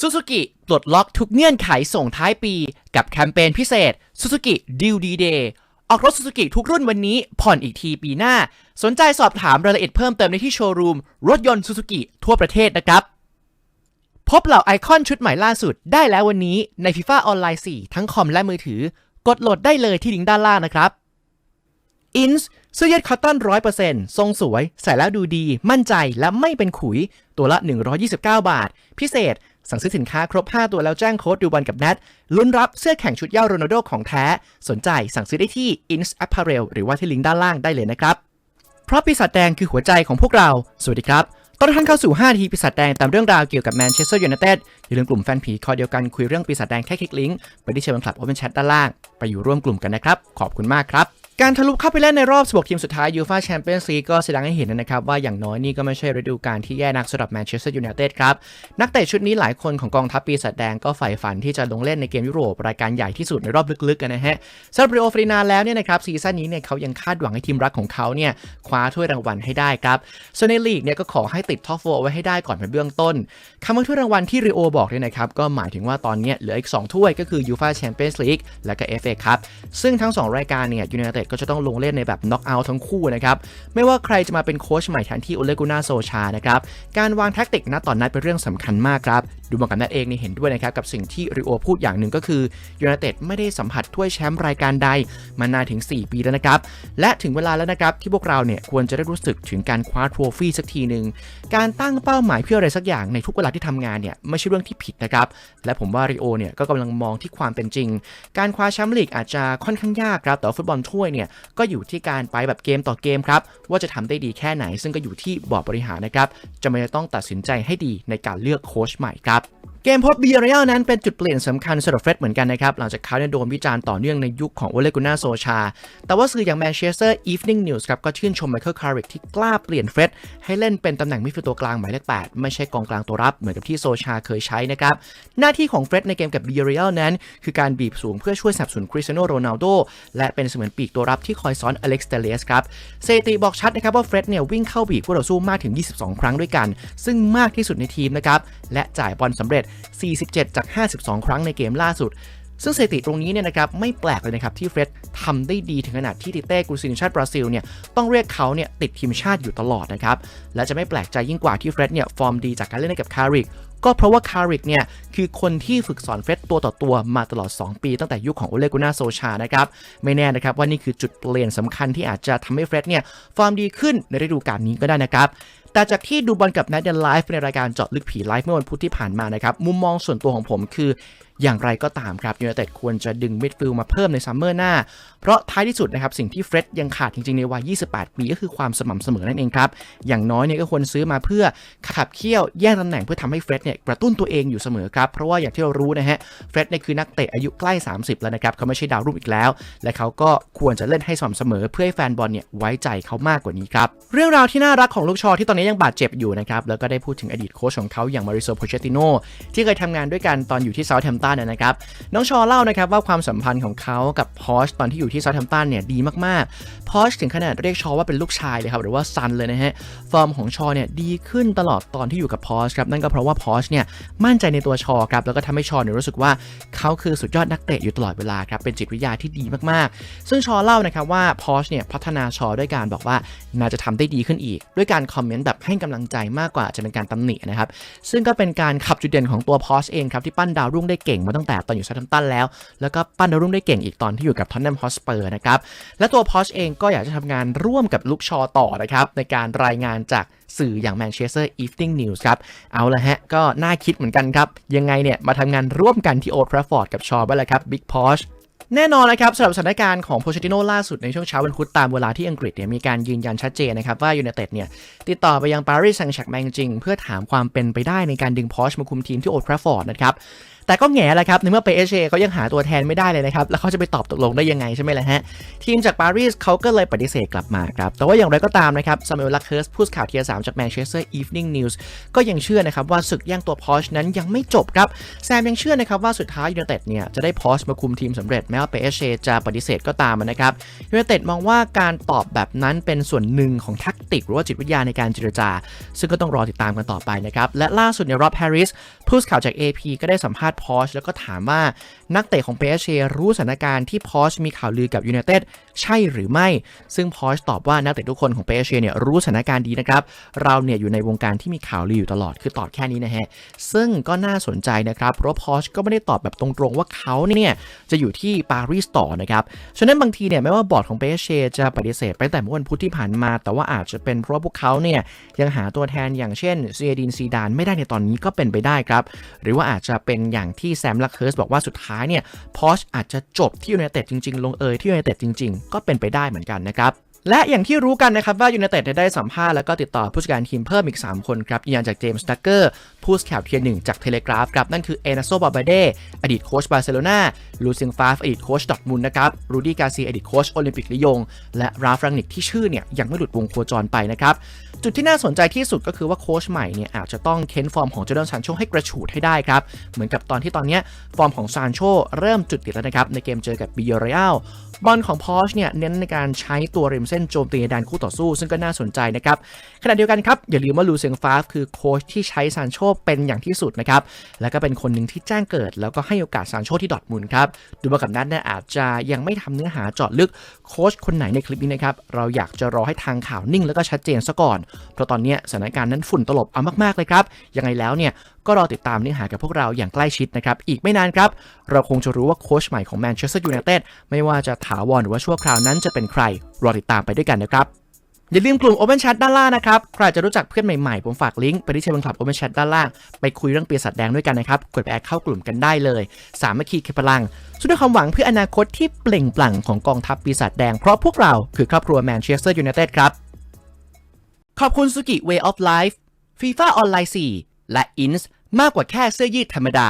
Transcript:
ซูซูกิปลดล็อกทุกเงื่อนไขส่งท้ายปี กับแคมเปญพิเศษ Suzuki Deal D Day ออกรถ Suzuki ทุกรุ่นวันนี้ ผ่อนอีกทีปีหน้า สนใจสอบถามรายละเอียดเพิ่มเติมในที่โชว์รูม รถยนต์ Suzuki ทั่วประเทศนะครับ พบเหล่าไอคอนชุดใหม่ล่าสุดได้แล้ววันนี้ใน FIFA ออนไลน์ 4 ทั้งคอมและมือถือ กดโหลดได้เลยที่ลิงก์ด้านล่างนะครับอินส์เสื้อยืดคอตตอน100%ทรงสวย ใส่แล้วดูดี มั่นใจและไม่เป็นขุย ตัวละ 129 บาท พิเศษ สั่งซื้อสินค้าครบ 5 ตัวแล้วแจ้งโค้ดดูบอลกับแนทลุ้นรับเสื้อแข่งชุดเย่าโรนัลโดของแท้ สนใจสั่งซื้อได้ที่ ins apparel หรือว่าที่ลิงก์ด้านล่างได้เลยนะครับ เพราะปีศาจแดงคือหัวใจของพวกเรา สวัสดีครับต้อนรับท่านเข้าสู่ 5 ทีปีศาจแดงตามเรื่องราวเกี่ยวกับแมนเชสเตอร์ยูไนเต็ดอย่าลืมกลุ่มแฟนผีคอเดียวกันคุยเรื่องปีศาจแดงแค่คลิกลิงก์ไปที่เชิญคลับโอเพนแชทด้านล่างไปอยู่ร่วมกลุ่มกันนะครับขอบคุณมากครับ การทะลุเข้าไปเล่นในรอบ 16 ทีมสุดท้ายยูฟาแชมเปี้ยนส์ลีกก็แสดงให้เห็นนะครับว่าอย่างน้อยนี่ก็ไม่ใช่ฤดูกาลที่แย่นักสำหรับแมนเชสเตอร์ยูไนเต็ดครับ นักเตะชุดนี้หลายคนของกองทัพปีศาจแดงก็ใฝ่ฝันที่จะลงเล่นในเกมยุโรป รายการใหญ่ที่สุดในรอบลึกๆกันนะฮะสำหรับเรโอฟรีนาแล้วเนี่ยนะครับซีซั่นนี้เนี่ยเขายังคาดหวังให้ทีมรักของเขาเนี่ยคว้าถ้วยรางวัลให้ได้ครับส่วนในลีกเนี่ยก็ขอให้ติดท็อปโฟไว้ให้ได้ก่อนเป็นเบื้องต้นคำว่าถ้วยรางวัลที่ริโอบอกเนี่ยนะครับก็หมายถึงว่าตอนนี้เหลืออีก 2 ถ้วยก็คือยูฟาแชมเปี้ยนส์ลีกและก็ FA ครับซึ่งทั้ง 2 รายการเนี่ยยูไนเต็ดก็จะต้องลงเล่นในแบบน็อกเอาท์ทั้งคู่นะครับ ไม่ว่าใครจะมาเป็นโค้ชใหม่แทนที่โอเลกุน่าโซชานะครับ การวางแท็กติกณตอนนั้นเป็นเรื่องสำคัญมากครับ ดูมือนกับนัทเองนี่เห็นด้วยนะครับ กับสิ่งที่ริโอพูดอย่างหนึ่งก็คือยูไนเต็ดไม่ได้สัมผัสถ้วยแชมป์รายการใดมานานถึง 4 ปีแล้วนะครับ และถึงเวลาแล้วนะครับที่พวกเราเนี่ยควรจะได้รู้สึกถึงการคว้าโทรฟี่สักทีหนึ่งการตั้งเป้าหมายเพื่ออะไรสักอย่างในทุกเวลาที่ทำงานเนี่ยไม่ใช่เรื่องที่ผิดนะครับและผมว่าริโอเนี่ยก็กำลังมองที่ความเป็นจริง การคว้าแชมป์ลีกอาจจะค่อนข้างยากครับแต่ฟุตบอลถ้วยเนี่ยก็อยู่ที่การไปแบบเกมต่อเกมครับว่าจะทำได้ดีแค่ไหน ซึ่งก็อยู่ที่บอร์ดบริหารนะครับจะไม่ต้องตัดสินใจให้ดีในการเลือกโค้ชใหม่ครับ เกมพบเบียร์เรียลนั้นเป็นจุดเปลี่ยนสำคัญสำหรับเฟร็ดเหมือนกันนะครับ หลังจากเขาเนี่ยโดนวิจารณ์ต่อเนื่องในยุคของโอเลกุน่าโซชา แต่ว่าสื่ออย่างแมนเชสเตอร์อีฟนิ่งนิวส์ครับก็ชื่นชมไมเคิลคาริกที่กล้าเปลี่ยนเฟร็ดให้เล่นเป็นตำแหน่งมิดฟิลด์ตัวกลางหมายเลข 8 ไม่ใช่กองกลางตัวรับเหมือนกับที่โซชาเคยใช้นะครับ หน้าที่ของเฟร็ดในเกมกับเบียร์เรียลนั้น คือการบีบสูงเพื่อช่วยสนับสนุนคริสเตียโนโรนัลโดและเป็นเสมือนปีกตัวรับที่คอยซ้อนอเล็กซ์เตเลสครับสถิติบอกชัดนะครับว่าเฟรดเนี่ยวิ่งเข้าบีบผู้ต่อสู้มากถึง 22 ครั้งด้วยกัน ซึ่งมากที่สุดในทีมนะครับและจ่ายบอลสำเร็จ47 จาก 52 ครั้งในเกมล่าสุด ซึ่งสถิติตรงนี้เนี่ยนะครับไม่แปลกเลยนะครับที่เฟร็ดทำได้ดีถึงขนาดที่ติเต้กุซินชาติบราซิลเนี่ยต้องเรียกเขาเนี่ยติดทีมชาติอยู่ตลอดนะครับและจะไม่แปลกใจยิ่งกว่าที่เฟร็ดเนี่ยฟอร์มดีจากการเล่นกับคาริกก็เพราะว่าคาริกเนี่ยคือคนที่ฝึกสอนเฟร็ดตัวต่อตัวมาตลอด 2 ปีตั้งแต่ยุคของโอเลกุน่าโซชานะครับ ไม่แน่นะครับว่านี่คือจุดเปลี่ยนสำคัญที่อาจจะทำให้เฟร็ดเนี่ยฟอร์มดีขึ้นในฤดูกาลนี้ก็ได้นะครับ แต่จากที่ดูบอลกับแนทเดนไลฟ์ในรายการเจาะลึกผีไลฟ์เมื่อวันพุธที่ผ่านมานะครับ มุมมองส่วนตัวของผมคือ อย่างไรก็ตามครับยูไนเต็ดควรจะดึงมิดฟิลด์มาเพิ่มในซัมเมอร์หน้า เพราะท้ายที่สุดนะครับสิ่งที่เฟร็ดยังขาดจริงๆ ในวัย 28 ปีก็คือความสม่ำเสมอนั่นเองครับ อย่างน้อยเนี่ยก็ควรซื้อมาเพื่อขับเคี่ยวแย่งตำแหน่งเพื่อทำให้เฟร็ดเนี่ยกระตุ้นตัวเองอยู่เสมอครับ เพราะว่าอย่างที่เรารู้นะฮะเฟร็ดเนี่ยคือนักเตะอายุใกล้ 30 แล้วนะครับเขาไม่ใช่ดาวรุ่งอีกแล้ว และเขาก็ควรจะเล่นให้สม่ำเสมอเพื่อให้แฟนบอลเนี่ยไว้ใจเขามากกว่านี้ครับเรื่องราวที่น่ารักของลูกชอที่ตอนนี้ยังบาดเจ็บอยู่นะครับแล้วก็ได้พูดถึงอดีตโค้ชของเขาอย่างมาริโซโพเชติโนที่เคยทำงานด้วยกันตอนอยู่ที่เซาท์แฮมป์ตันนะครับน้องชอเล่านะครับว่าความสัมพันธ์ของเขากับพอชตอนที่อยู่ที่เซาท์แฮมป์ตันเนี่ยดีมากๆพอชถึงขนาดเรียกชอว่าเป็นลูกชายเลยครับหรือว่าซันเลยนะฮะฟอร์มของชอเนี่ยดีขึ้นตลอดตอนที่อยู่กับพอชครับนั่นก็เพราะว่าพอชเนี่ยมั่นใจในตัวชอครับแล้วก็ทำให้ชอเนี่ยรู้สึกว่าเขาคือสุดยอดนักเตะอยู่ตลอดเวลาครับเป็นจิตวิทยาที่ดีมากๆ ซึ่งชอเล่านะครับว่าพอชเนี่ยพัฒนาชอด้วยการบอกว่าน่าจะทำได้ดีขึ้นอีก ด้วยการคอมเมนต์แบบให้กำลังใจมากกว่าจะเป็นการตำหนินะครับซึ่งก็เป็นการขับจุดเด่นของตัวพอชเองครับที่ปั้นดาวรุ่งได้เก่งมาตั้งแต่ตอนอยู่เซาท์แฮมตันแล้ว แล้วก็ปั้นดาวรุ่งได้เก่งอีกตอนที่อยู่กับทอตแนมฮอสเปอร์นะครับ และตัวพอชเองก็อยากจะทำงานร่วมกับลูกชอต่อนะครับ ในการรายงานจากสื่ออย่าง Manchester Evening News ครับ เอาละฮะ ก็น่าคิดเหมือนกันครับ ยังไงเนี่ย มาทำงานร่วมกันที่ Old Trafford กับชอบ้างละครับบิ๊กพอชแน่นอนนะครับสำหรับสถานการณ์ของโพเชติโนล่าสุดในช่วงเช้าวันพุธตามเวลาที่อังกฤษเนี่ยมีการยืนยันชัดเจนนะครับ ว่ายูไนเต็ดเนี่ย ติดต่อไปยังปารีสแซงต์แชร์แมงจริง เพื่อถามความเป็นไปได้ในการดึงพอชมาคุมทีมที่โอทราฟฟอร์ดนะครับแต่ก็แง่แหละครับในเมื่อ PSG เขายังหาตัวแทนไม่ได้เลยนะครับ แล้วเขาจะไปตอบตกลงได้ยังไงใช่ไหมล่ะฮะ ทีมจากปารีสเขาก็เลยปฏิเสธกลับมาครับ แต่ว่าอย่างไรก็ตามนะครับซามูเอลลักเคิร์สผู้สื่อข่าวเทียร์สามจาก Manchester Evening News ก็ยังเชื่อนะครับว่าศึกแย่งตัวพอชนั้นยังไม่จบครับแซมยังเชื่อนะครับว่าสุดท้ายยูไนเต็ดเนี่ยจะได้พอชมาคุมทีมสำเร็จแม้ว่า PSG จะปฏิเสธก็ตามนะครับยูไนเต็ดมองว่าการตอบแบบนั้นเป็นส่วนหนึ่งของแทักติกหรือว่าจิตวิทยาในการเจรจา ซึ่งก็ต้องรอติดตามกันต่อไปนะครับและล่าสุดในรอบแฮร์ริสผู้ข่าวจาก AP ก็ได้สัมภาษณ์พอชแล้วก็ถามว่านักเตะของ PSG รู้สถานการณ์ที่พอชมีข่าวลือกับยูไนเต็ดใช่หรือไม่ ซึ่งพอชตอบว่านักเตะทุกคนของ PSG เนี่ยรู้สถานการณ์ดีนะครับเราเนี่ยอยู่ในวงการที่มีข่าวลืออยู่ตลอดคือตอบแค่นี้นะฮะซึ่งก็น่าสนใจนะครับเพราะพอชก็ไม่ได้ตอบแบบตรงๆว่าเขาเนี่ยจะอยู่ที่ปารีสต่อนะครับฉะนั้นบางทีเนี่ยไม่ว่าบอร์ดของ PSG จะปฏิเสธไปแต่เมื่อวันพุธที่ผ่านมา แต่ว่าอาจจะเป็นเพราะพวกเขาเนี่ยยังหาตัวแทนอย่างเช่นเซียดินซีดานไม่ได้ในตอนนี้ก็เป็นไปได้ครับหรือว่าอาจจะเป็นอย่างที่แซมลักเคิร์สบอกว่าสุดท้ายเนี่ยพอชอาจจะจบที่ยูไนเต็ดจริง ๆ ลงเอยที่ยูไนเต็ดจริง ๆ ก็เป็นไปได้เหมือนกันนะครับ และอย่างที่รู้กันนะครับว่ายูไนเต็ดได้สัมภาษณ์แล้วก็ติดต่อผู้จัดการทีมเพิ่มอีก 3 คนครับยืนยันจากเจมส์ดักเกอร์ผู้สื่อข่าวเทียร์หนึ่งจากเทเลกราฟครับ นั่นคือเอนาโซบาบาเดอดีตโค้ชบาร์เซโลนาลูซียงฟาฟอดีตโค้ชดอทมุนนะครับรูดี้กาซีอดีตโค้ชโอลิมปิกลิยง และราฟรังนิกที่ชื่อเนี่ยยังไม่หลุดวงโคจรไปนะครับจุดที่น่าสนใจที่สุดก็คือว่าโค้ชใหม่เนี่ยอาจจะต้องเค้นฟอร์มของเจดอนซานโชให้กระฉูดให้ได้ครับเหมือนกับตอนที่ตอนเนี้ยฟอร์มของซานโชเริ่มจุดติดแล้วนะครับในเกมเจอกับบิเยเรียลบอลของพอชเนี่ยเน้นในการใช้ตัวริมเส้นโจมตีในแดนคู่ต่อสู้ ซึ่งก็น่าสนใจนะครับขณะเดียวกันครับอย่าลืมว่าลูเซียงฟาฟคือโค้ชที่ใช้ซานโชเป็นอย่างที่สุดนะครับแล้วก็เป็นคนหนึ่งที่แจ้งเกิด แล้วก็ให้โอกาสซานโชที่ดอร์ทมุนครับดูมากับนั้นเนี่ยอาจจะยังไม่ทำเนื้อหาเจาะลึกโค้ชคนไหนในคลิปนี้นะครับเราอยากจะรอให้ทางข่าวนิ่งแล้วก็ชัดเจนซะก่อน เพราะตอนนี้สถานการณ์นั้นฝุ่นตลบเอามากๆเลยครับยังไงแล้วเนี่ยก็รอติดตามเนื้อหากับพวกเราอย่างใกล้ชิดนะครับ อีกไม่นานครับ เราคงจะรู้ว่าโค้ชใหม่ของแมนเชสเตอร์ยูไนเต็ดไม่ว่าจะถาวรหรือว่าชั่วคราวนั้นจะเป็นใคร รอติดตามไปด้วยกันนะครับอย่าลืมกลุ่ม Open Chat ด้านล่างนะครับ ใครจะรู้จักเพื่อนใหม่ๆ ผมฝากลิงก์ไปที่เชฟคลับ Open Chat ด้านล่าง ไปคุยเรื่องปีศาจแดงด้วยกันนะครับ กดแอดเข้ากลุ่มกันได้เลย สามัคคีคือพลังสุดด้วยความหวังเพื่ออนาคตที่เปล่งปลั่งของกองทัพปีศาจแดง เพราะพวกเราคือครอบครัวแมนเชสเตอร์ยูไนเต็ดครับ ขอบคุณสุกิ Way of Life FIFA ออนไลน์4และ INS มากกว่าแค่เสื้อยืดธรรมดา